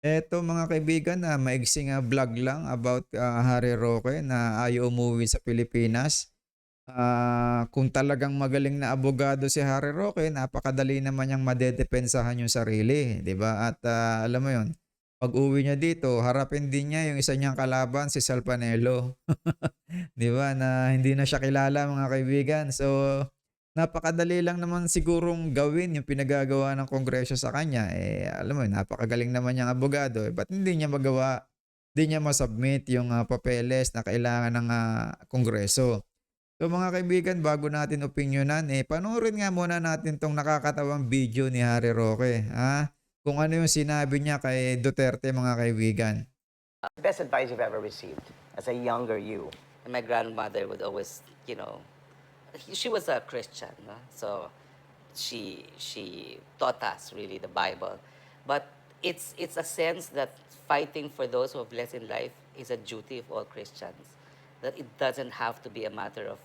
Eto mga kaibigan, ah, maiksing ah, vlog lang about ah, Harry Roque na ayaw umuwi sa Pilipinas. Ah, kung talagang magaling na abogado si Harry Roque, napakadali naman niyang madedepensahan yung sarili, 'di ba? At ah, alam mo 'yon, pag-uwi niya dito, harapin din niya yung isa niyang kalaban si Sal Panelo. 'Di ba? Na hindi na siya kilala mga kaibigan. So, napakadali lang naman sigurong gawin yung pinagagawa ng Kongreso sa kanya. Eh, alam mo, napakagaling naman niyang abogado. Eh, ba't hindi niya magawa? Hindi niya masubmit yung ah, papeles na kailangan ng ah, Kongreso. So mga kaibigan, bago natin opinyonan, eh, panoorin nga muna natin tong nakakatawang video ni Harry Roque. Ha? Kung ano yung sinabi niya kay Duterte mga kaibigan. Best advice you've ever received as a younger you. And my grandmother would always, you know, she was a Christian, no? so she she taught us really the Bible. But it's it's a sense that fighting for those who have less in life is a duty of all Christians. That it doesn't have to be a matter of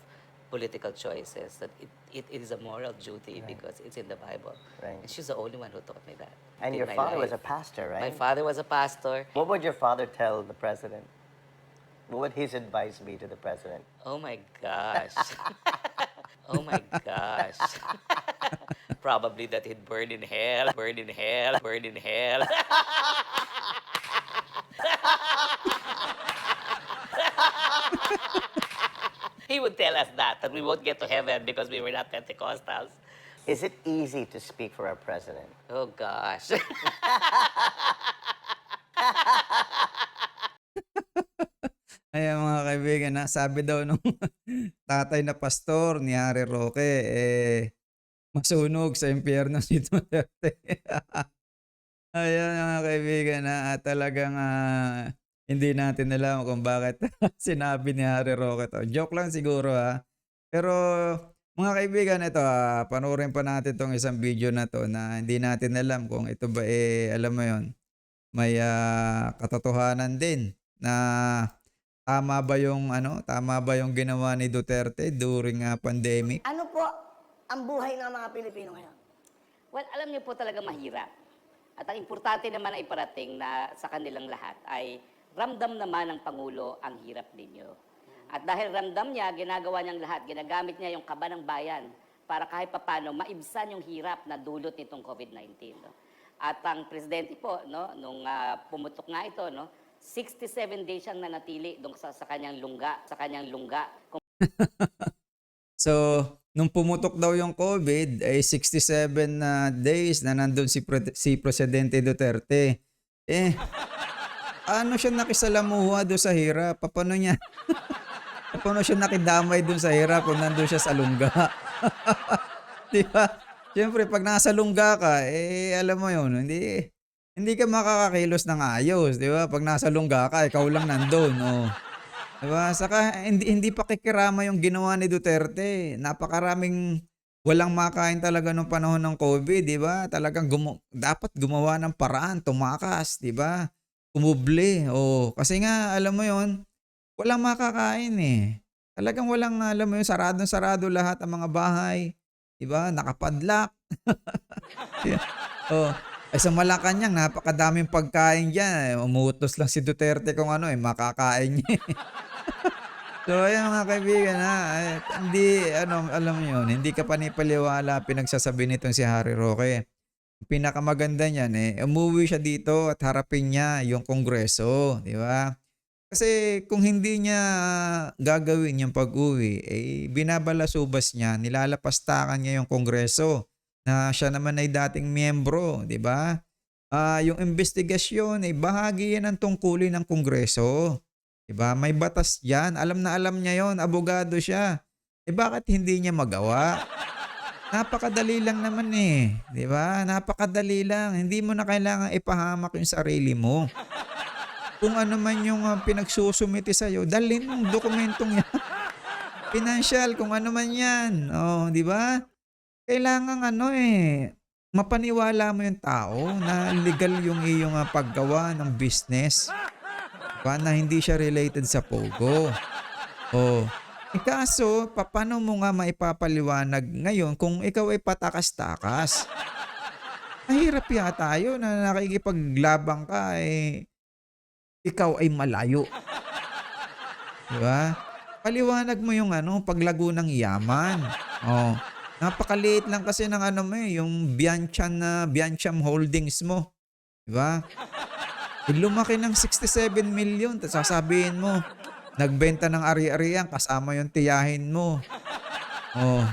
political choices. That it, it, it is a moral duty because it's in the Bible. Right. And she's the only one who taught me that. And your father was a pastor, right? My father was a pastor. What would your father tell the president? What would his advice be to the president? Oh my gosh. oh my gosh. Probably that he'd burn in hell, burn in hell, burn in hell. he would tell us that, that we won't get to heaven because we were not Pentecostals. Is it easy to speak for our president? Oh gosh. Ayan mga kaibigan, na sabi daw nung tatay na pastor ni Harry Roque, eh, masunog sa impyerno si Duterte. Ayan mga kaibigan, na talagang ah, hindi natin alam kung bakit sinabi ni Harry Roque to. Joke lang siguro ha. Pero mga kaibigan, ito ah, panoorin pa natin tong isang video na to na hindi natin alam kung ito ba eh, alam mo yon may ah, katotohanan din na tama ba yung ano, tama ba yung ginawa ni Duterte during ah, pandemic? Ano po ang buhay ng mga Pilipino ngayon? Well, alam niyo po talaga mahirap. At ang importante naman na iparating na sa kanilang lahat ay ramdam naman ng Pangulo ang hirap ninyo. At dahil ramdam niya, ginagawa niyang lahat, ginagamit niya yung kaba ng bayan para kahit papano maibsan yung hirap na dulot nitong COVID-19. No? At ang presidente po, no, nung ah, pumutok nga ito, no, 67 days siyang nanatili doon sa, sa kanyang lungga, sa kanyang lungga. So, nung pumutok daw yung COVID, ay 67 na days na nandun si, Pre- si Presidente Duterte. Eh, ano siya nakisalamuha doon sa hirap? Paano niya? Paano siya nakidamay doon sa hirap kung nandun siya sa lungga? Di ba? Siyempre, pag nasa lungga ka, eh, alam mo yun, hindi, hindi ka makakakilos ng ayos, di ba? Pag nasa lungga ka, ikaw lang nandun, oh. Diba? Saka hindi, hindi pa kikirama yung ginawa ni Duterte. Napakaraming walang makain talaga nung panahon ng COVID, di ba? Talagang gumo- dapat gumawa ng paraan, tumakas, di ba? Kumubli. Oh, kasi nga alam mo 'yon, walang makakain eh. Talagang walang alam mo 'yun, saradong-sarado lahat ang mga bahay, di ba? Nakapadlock. oh, ay sa Malacanang napakadaming pagkain diyan. Umuutos lang si Duterte kung ano eh makakain niya. eh. So ayan mga kaibigan ha, ay, hindi, ano, alam mo yun, hindi ka panipaliwala pinagsasabi nitong si Harry Roque. Pinakamaganda niyan eh, umuwi siya dito at harapin niya yung kongreso, di ba? Kasi kung hindi niya gagawin yung pag-uwi, eh binabalasubas niya, nilalapastakan niya yung kongreso na siya naman ay dating miyembro, di ba? Ah, yung investigasyon ay bahagi yan ng tungkulin ng kongreso. 'Di ba? May batas 'yan. Alam na alam niya 'yon, abogado siya. Eh bakit hindi niya magawa? Napakadali lang naman eh, 'di ba? Napakadali lang. Hindi mo na kailangan ipahamak yung sarili mo. Kung ano man yung uh, pinagsusumiti sa iyo, dalhin mo dokumentong 'yan. Financial kung ano man 'yan. Oh, 'di ba? Kailangan ano eh mapaniwala mo yung tao na legal yung iyong uh, paggawa ng business. Diba? Na hindi siya related sa Pogo. Oh. Eh kaso, pa- paano mo nga maipapaliwanag ngayon kung ikaw ay patakas-takas? Mahirap yata yun na nakikipaglabang ka eh, ikaw ay malayo. Di ba? Paliwanag mo yung ano, paglago ng yaman. Oh. Napakaliit lang kasi ng ano mo eh, yung Bianchan na Biancham Holdings mo. Di ba? Eh, lumaki ng 67 million. Tapos sasabihin mo, nagbenta ng ari-arian kasama yung tiyahin mo. Oh.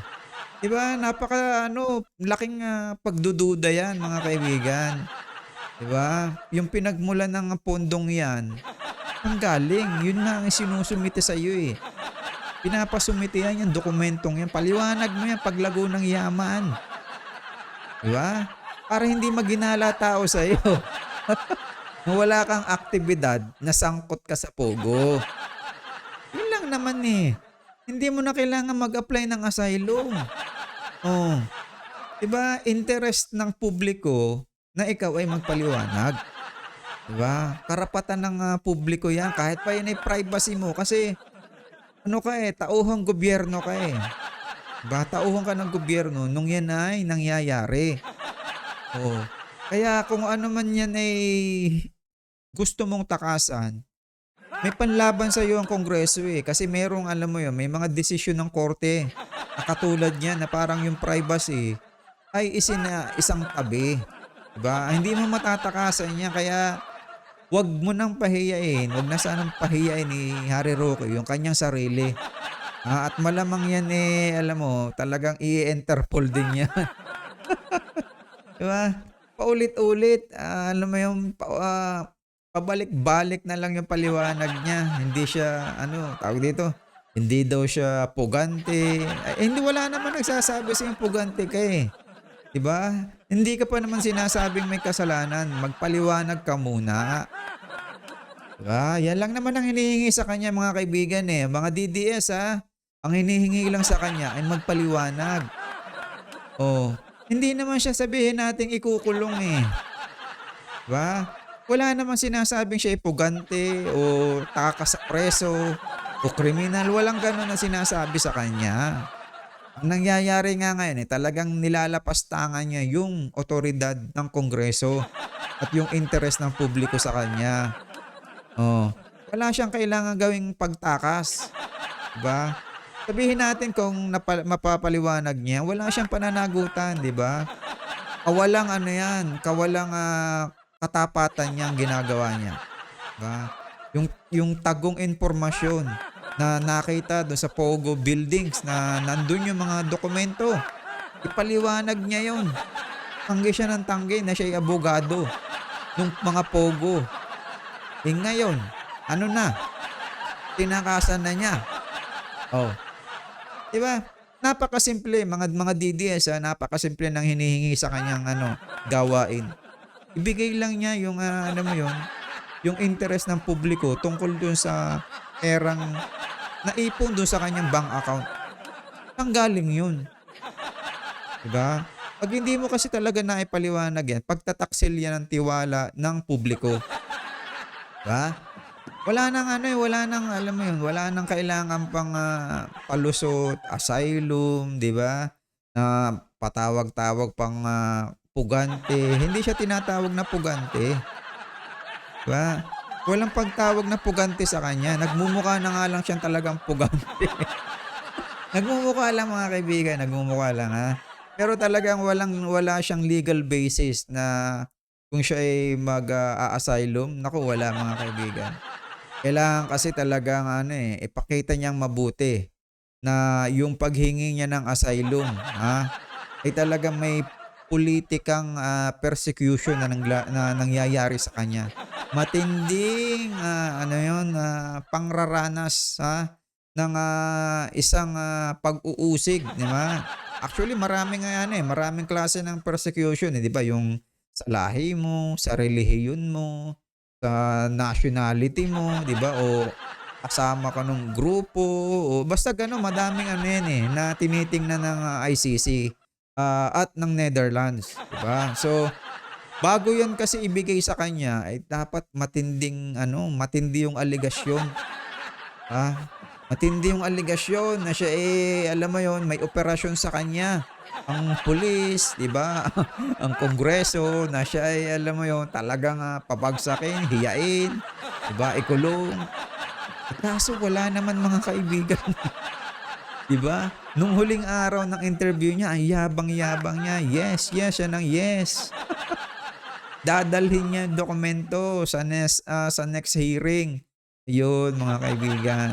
Di ba? Napaka ano, laking ah, pagdududa yan mga kaibigan. Di ba? Yung pinagmula ng pondong yan, ang galing. Yun nga ang sinusumite sa iyo eh. Pinapasumite yan yung dokumentong yan. Paliwanag mo yan paglago ng yaman. Di ba? Para hindi maginala tao sa iyo. wala kang aktibidad, nasangkot ka sa pogo. Yun lang naman eh. Hindi mo na kailangan mag-apply ng asylum. Oh. 'Di ba? Interest ng publiko na ikaw ay magpaliwanag. 'Di ba? Karapatan ng ah, publiko 'yan kahit pa yan ay privacy mo kasi ano ka eh, tauhang gobyerno ka eh. ba? Tauhan ka ng gobyerno nung yan ay nangyayari. Oh. Kaya kung ano man yan ay gusto mong takasan, may panlaban sa iyo ang kongreso eh. Kasi merong, alam mo yun, may mga desisyon ng korte na katulad niyan na parang yung privacy ay isina, isang tabi. Diba? Hindi mo matatakasan niya kaya wag mo nang pahiyain. Wag na sanang pahiyain ni Roque yung kanyang sarili. Ah, at malamang yan eh, alam mo, talagang i-interpol din yan. diba? Paulit-ulit, ah, alam mo yung pa, ah, pabalik-balik na lang yung paliwanag niya. Hindi siya, ano, tawag dito, hindi daw siya pugante. Ay, hindi, wala naman nagsasabi sa yung pugante ka eh. Diba? Hindi ka pa naman sinasabing may kasalanan. Magpaliwanag ka muna. Diba? Yan lang naman ang hinihingi sa kanya mga kaibigan eh. Mga DDS ha. Ang hinihingi lang sa kanya ay magpaliwanag. Oh, hindi naman siya sabihin nating ikukulong eh. Diba? Wala naman sinasabing siya ay pugante o takas sa preso o kriminal. Walang ganun na sinasabi sa kanya. Ang nangyayari nga ngayon eh, talagang nilalapastangan niya yung otoridad ng Kongreso at yung interest ng publiko sa kanya. Oh, wala siyang kailangan gawing pagtakas. Diba? Sabihin natin kung napa- mapapaliwanag niya, wala siyang pananagutan, di ba? Kawalang ano yan, kawalang ah, katapatan niyang ginagawa niya. Diba? Yung, yung tagong informasyon na nakita doon sa Pogo buildings na nandun yung mga dokumento. Ipaliwanag niya yon. Tanggi siya ng tanggi na siya ay abogado ng mga Pogo. Eh ngayon, ano na? Tinakasan na niya. Oh. Diba? Napakasimple, mga mga DDS, ha? napakasimple ng hinihingi sa kanyang ano, gawain. Ibigay lang niya yung ah, ano mo yun, yung interest ng publiko tungkol dun sa perang naipon dun sa kanyang bank account. Ang galing yun. Diba? Pag hindi mo kasi talaga naipaliwanag yan, pagtataksil yan ng tiwala ng publiko. Diba? Wala nang ano eh, wala nang alam mo yun, wala nang kailangan pang ah, palusot, asylum, di ba? Na patawag-tawag pang ah, pugante. Hindi siya tinatawag na pugante. Di ba? Walang pagtawag na pugante sa kanya. Nagmumukha na nga lang siyang talagang pugante. nagmumukha lang mga kaibigan, nagmumukha lang ha. Pero talagang walang wala siyang legal basis na kung siya ay mag-asylum, naku wala mga kaibigan. Kailangan kasi talagang ano eh, ipakita niyang mabuti na yung paghingi niya ng asylum, ha, ay talagang may politikang ah, persecution na, nangla, na nangyayari sa kanya. Matinding ah, ano 'yon, ah, pangraranas ha ng ah, isang ah, pag-uusig, di ba? Actually, maraming nga ano eh, maraming klase ng persecution, eh, di ba? Yung sa lahi mo, sa relihiyon mo, sa nationality mo, 'di ba? O kasama ka ng grupo, o basta gano'n, madaming ano yan eh, na tinitingnan ng ah, ICC ah, at ng Netherlands, 'di ba? So, bago 'yon kasi ibigay sa kanya, ay dapat matinding ano, matindi yung aligasyon. Ah, matindi yung aligasyon na siya eh, alam mo 'yon, may operasyon sa kanya. Ang pulis, di ba? ang kongreso na siya ay alam mo yon talagang ah, pabagsakin, hiyain, di ba? Ikulong. Kaso wala naman mga kaibigan. di ba? Nung huling araw ng interview niya, ang yabang-yabang niya. Yes, yes, siya ng yes. Dadalhin niya yung dokumento sa next, ah, sa next hearing. Yun, mga kaibigan.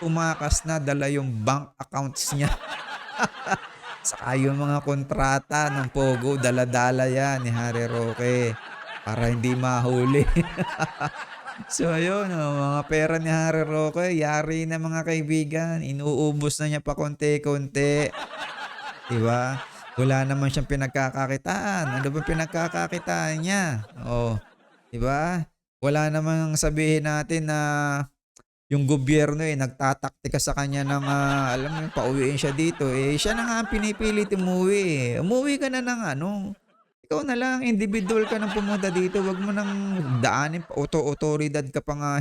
Tumakas na, dala yung bank accounts niya. Saka yung mga kontrata ng Pogo, dala-dala yan ni Harry Roque para hindi mahuli. so ayun, oh, mga pera ni Harry Roque, yari na mga kaibigan. Inuubos na niya pa konti-konti. Diba? Wala naman siyang pinagkakakitaan. Ano ba pinagkakakitaan niya? Oh, diba? Wala namang sabihin natin na yung gobyerno eh nagtataktika sa kanya ng ah, alam mo yung pauwiin siya dito eh siya na nga ang pinipilit umuwi eh. Umuwi ka na ng ano. Ikaw na lang individual ka nang pumunta dito, wag mo nang daanin pa auto otoridad ka pa nga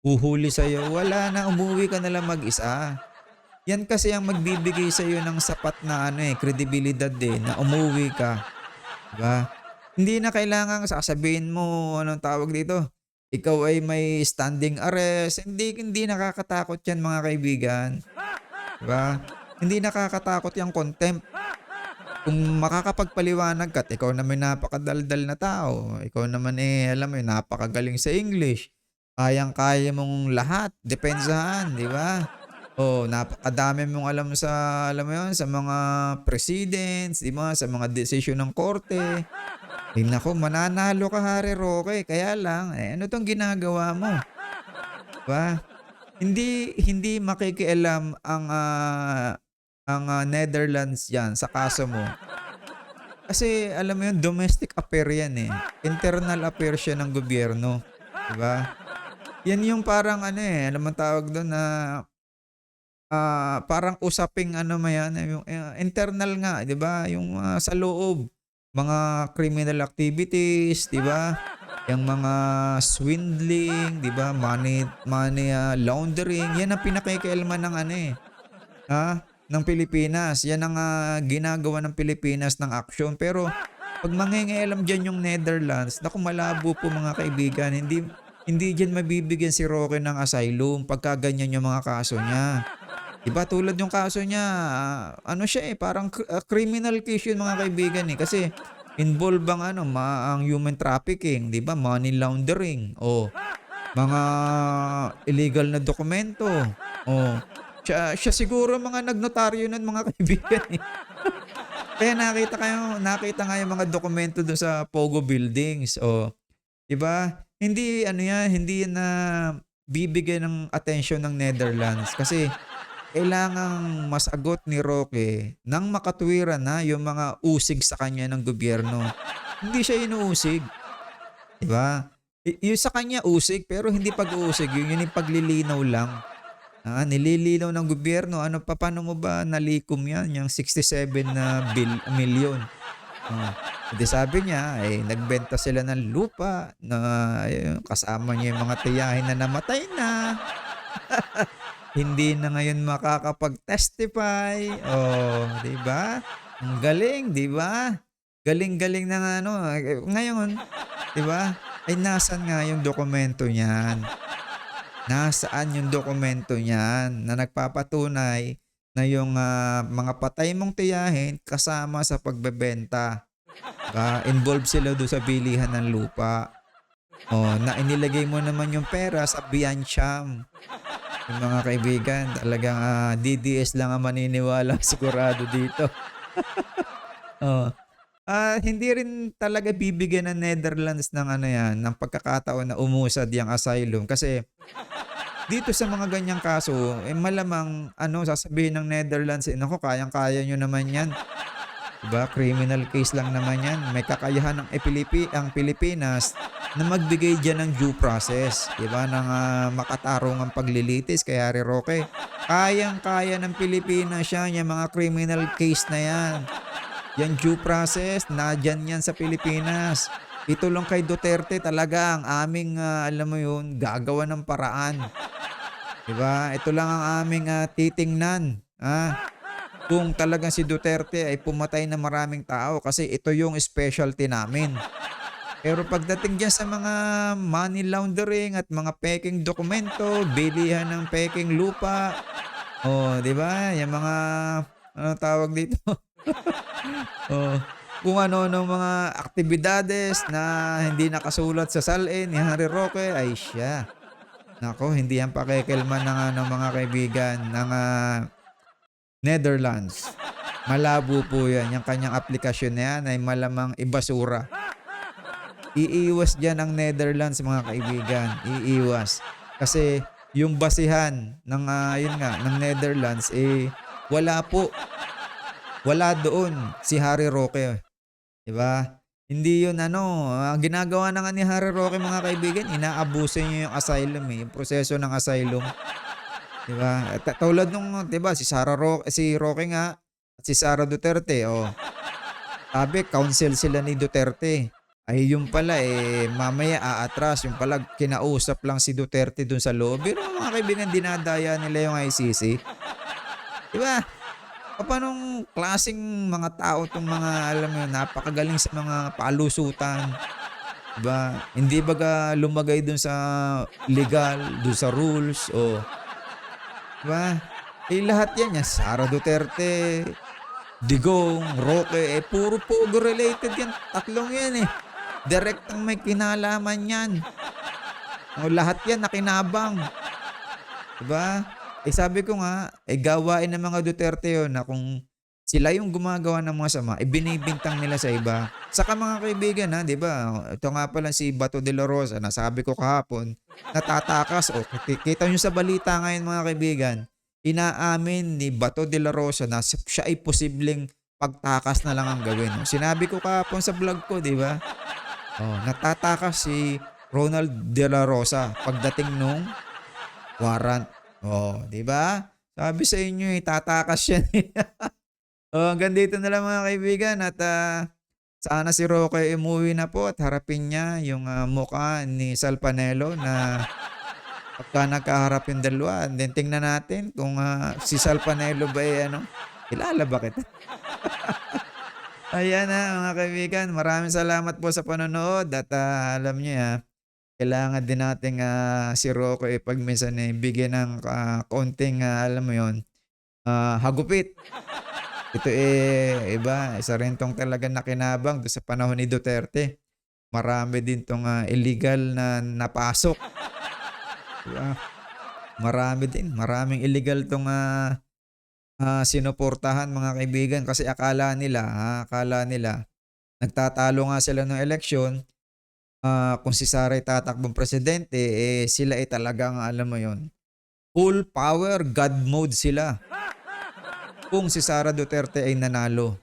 uhuli sa Wala na umuwi ka na lang mag-isa. Yan kasi ang magbibigay sa iyo ng sapat na ano eh kredibilidad eh na umuwi ka. Diba? Hindi na kailangan sasabihin mo anong tawag dito ikaw ay may standing arrest. Hindi hindi nakakatakot 'yan mga kaibigan. 'Di ba? Hindi nakakatakot yung contempt. Kung makakapagpaliwanag ka, ikaw naman napakadaldal na tao. Ikaw naman eh, alam mo, eh, napakagaling sa English. Kayang-kaya mong lahat, depensahan, di ba? Oh, napakadami mong alam sa alam mo 'yon, sa mga presidents, di ba? Sa mga desisyon ng korte. Eh nako, mananalo ka Harry Roque. Kaya lang, eh, ano tong ginagawa mo? Ba? Hindi hindi makikialam ang ah, ang ah, Netherlands yan sa kaso mo. Kasi alam mo yun, domestic affair yan eh. Internal affair siya ng gobyerno. Diba? Yan yung parang ano eh, alam mo tawag doon na ah, parang usaping ano mayan, yung eh, internal nga, 'di ba? Yung ah, sa loob mga criminal activities, 'di ba? Yung mga swindling, 'di ba? Money money ah, laundering, 'yan ang pinakikialaman ng ano eh. Ha? Ng Pilipinas. 'Yan ang ah, ginagawa ng Pilipinas ng action. Pero pag mangingialam diyan yung Netherlands, naku malabo po mga kaibigan. Hindi hindi diyan mabibigyan si Roque ng asylum pagka ganyan yung mga kaso niya. Diba tulad yung kaso niya, ah, ano siya eh, parang ah, criminal case yun mga kaibigan eh. Kasi involved bang ano, ma ang human trafficking, di ba? Money laundering, o mga illegal na dokumento. O siya, siya siguro mga nagnotaryo nun mga kaibigan eh. Kaya nakita kayo, nakita nga yung mga dokumento doon sa Pogo Buildings. O, di ba? Hindi ano yan, hindi na bibigyan ng attention ng Netherlands kasi kailangang masagot ni Roque nang makatwiran na yung mga usig sa kanya ng gobyerno. Hindi siya inuusig. Di ba? Y- yung sa kanya usig pero hindi pag-uusig. Yun, yun yung paglilinaw lang. Ah, nililinaw ng gobyerno. Ano pa, paano mo ba nalikom yan? Yung 67 na bil, million. Ah, sabi niya, eh, nagbenta sila ng lupa na ayun, kasama niya yung mga tiyahin na namatay na. hindi na ngayon makakapag-testify. Oh, 'di ba? Ang galing, 'di ba? Galing-galing na nga, ano. eh, Ngayon, 'di ba? Ay nasan nga yung dokumento niyan? Nasaan yung dokumento niyan na nagpapatunay na yung ah, mga patay mong tiyahin kasama sa pagbebenta? Ba, involved sila doon sa bilihan ng lupa. Oh, na inilagay mo naman yung pera sa Biancham. Yung mga kaibigan, talagang ah, DDS lang ang maniniwala sigurado dito. oh. Ah, hindi rin talaga bibigyan ng Netherlands ng ano yan, ng pagkakataon na umusad yung asylum kasi dito sa mga ganyang kaso, eh malamang ano sasabihin ng Netherlands, eh nako kayang-kaya nyo naman yan. Diba? Criminal case lang naman yan. May kakayahan ng Pilipi, ang Pilipinas na magbigay dyan ng due process. Diba? Ng ah, makatarungang paglilitis kay Harry Roque. Kayang-kaya ng Pilipinas siya yung mga criminal case na yan. Yan due process, nadyan yan sa Pilipinas. Ito lang kay Duterte talaga ang aming, ah, alam mo yun, gagawa ng paraan. Diba? Ito lang ang aming ah, titingnan. Ah, kung talagang si Duterte ay pumatay na maraming tao kasi ito yung specialty namin. Pero pagdating dyan sa mga money laundering at mga peking dokumento, bilihan ng peking lupa, oh, di ba? Yung mga, ano tawag dito? oh, kung ano ng mga aktibidades na hindi nakasulat sa salin ni Harry Roque, ay siya. Nako, hindi yan pakikilman ng ano, mga kaibigan ng ah, Netherlands. Malabo po yan. Yung kanyang aplikasyon na yan ay malamang ibasura. Iiwas dyan ang Netherlands mga kaibigan. Iiwas. Kasi yung basihan ng, ah, yun nga, ng Netherlands, eh, wala po. Wala doon si Harry Roque. Diba? Hindi yun ano, ah, ginagawa na nga ni Harry Roque mga kaibigan, inaabuso niya yung asylum eh, yung proseso ng asylum. Diba? At tulad nung, diba, si Sara Roque, si Roque nga, at si Sara Duterte, oh. Sabi, counsel sila ni Duterte. Ay, yung pala, eh, mamaya aatras. Yung pala, kinausap lang si Duterte dun sa loob. Pero mga kaibigan, dinadaya nila yung ICC. Diba? Paano klaseng mga tao tong mga, alam mo napakagaling sa mga palusutan. Diba? Hindi baga lumagay dun sa legal, dun sa rules, o Diba? Eh, lahat yan yan. Sara Duterte, Digong, Roque, eh, puro pogo related yan. Tatlong yan eh. Direct ang may kinalaman yan. O, lahat yan nakinabang. Diba? Eh, sabi ko nga, eh, gawain ng mga Duterte yun na kung sila yung gumagawa ng mga sama, eh, binibintang nila sa iba. Saka mga kaibigan ha, di ba? Ito nga pala si Bato de la Rosa, nasabi ko kahapon, natatakas. O, ki- kita nyo sa balita ngayon mga kaibigan, inaamin ni Bato de la Rosa na siya ay posibleng pagtakas na lang ang gawin. Sinabi ko kahapon sa vlog ko, di ba? Oh, natatakas si Ronald de la Rosa pagdating nung warrant. Oh, di ba? Sabi sa inyo, tatakas yan. eh. oh, hanggang dito na lang mga kaibigan at ah, sana si Roque umuwi na po at harapin niya yung ah, mukha ni Sal Panelo na pagka nagkaharap yung dalawa. And then tingnan natin kung ah, si Sal Panelo ba eh, ano, kilala ba kita? Ayan na mga kaibigan, maraming salamat po sa panonood at ah, alam niyo ya, kailangan din nating ah, si Rocco eh, pag minsan eh, bigyan ng ah, konting ah, alam mo yon ah, hagupit. Ito eh, iba, isa rin tong talaga nakinabang doon sa panahon ni Duterte. Marami din tong ah, illegal na napasok. Diba? Marami din, maraming illegal tong ah, ah, sinuportahan mga kaibigan kasi akala nila, ah, akala nila nagtatalo nga sila ng eleksyon ah, kung si Sara ay tatakbong presidente, eh sila ay talagang alam mo yon full power, God mode sila. Kung si Sara Duterte ay nanalo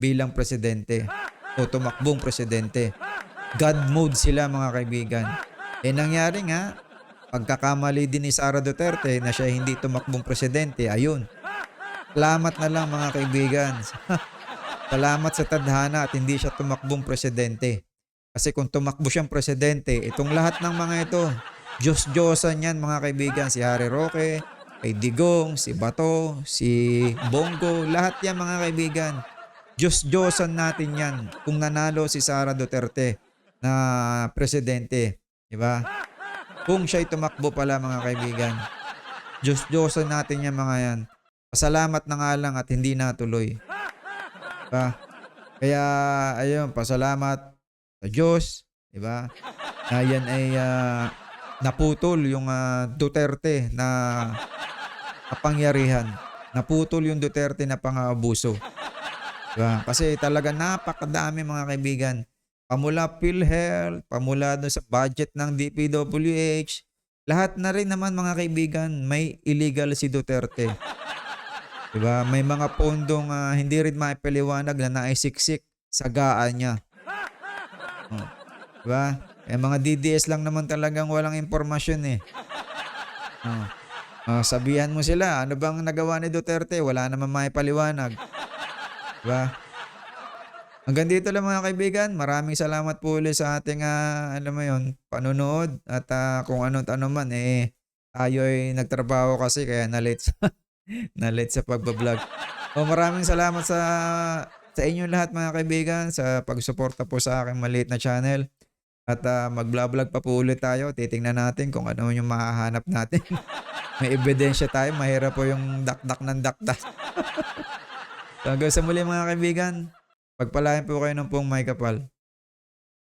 bilang presidente o tumakbong presidente, God mode sila mga kaibigan. Eh nangyari nga, pagkakamali din ni Sara Duterte na siya hindi tumakbong presidente, ayun. Salamat na lang mga kaibigan. Salamat sa tadhana at hindi siya tumakbong presidente. Kasi kung tumakbo siyang presidente, itong lahat ng mga ito, Diyos-Diyosan yan mga kaibigan. Si Harry Roque, kay Digong, si Bato, si Bongo, lahat yan mga kaibigan. Diyos-Diyosan natin yan kung nanalo si Sara Duterte na presidente. Di ba? Kung siya'y tumakbo pala mga kaibigan. Diyos-Diyosan natin yan mga yan. Pasalamat na nga lang at hindi natuloy. Diba? Kaya, ayun, pasalamat sa Diyos, di ba? Na yan ay ah, naputol yung ah, Duterte na kapangyarihan. Naputol yung Duterte na pang-abuso. Diba? Kasi talaga napakadami mga kaibigan. Pamula PhilHealth, pamula dun sa budget ng DPWH, lahat na rin naman mga kaibigan, may illegal si Duterte. Diba? May mga pondong ah, hindi rin maipaliwanag na naisiksik sa gaan niya. Oh. Diba? Eh, mga DDS lang naman talagang walang impormasyon eh. Oh. Oh, sabihan mo sila, ano bang nagawa ni Duterte? Wala naman maipaliwanag. Diba? Hanggang dito lang mga kaibigan. Maraming salamat po ulit sa ating, ah, alam mo yun, panunood. At ah, kung ano't ano man, eh, tayo ay nagtrabaho kasi kaya na-late na-late sa pagbablog. O maraming salamat sa sa inyo lahat mga kaibigan sa pagsuporta po sa aking maliit na channel. At ah, mag-vlog pa po ulit tayo. Titingnan natin kung ano yung mahahanap natin. May ebidensya tayo. Mahirap po yung dakdak ng dakdak. so hanggang sa muli mga kaibigan. Pagpalain po kayo ng pong may kapal.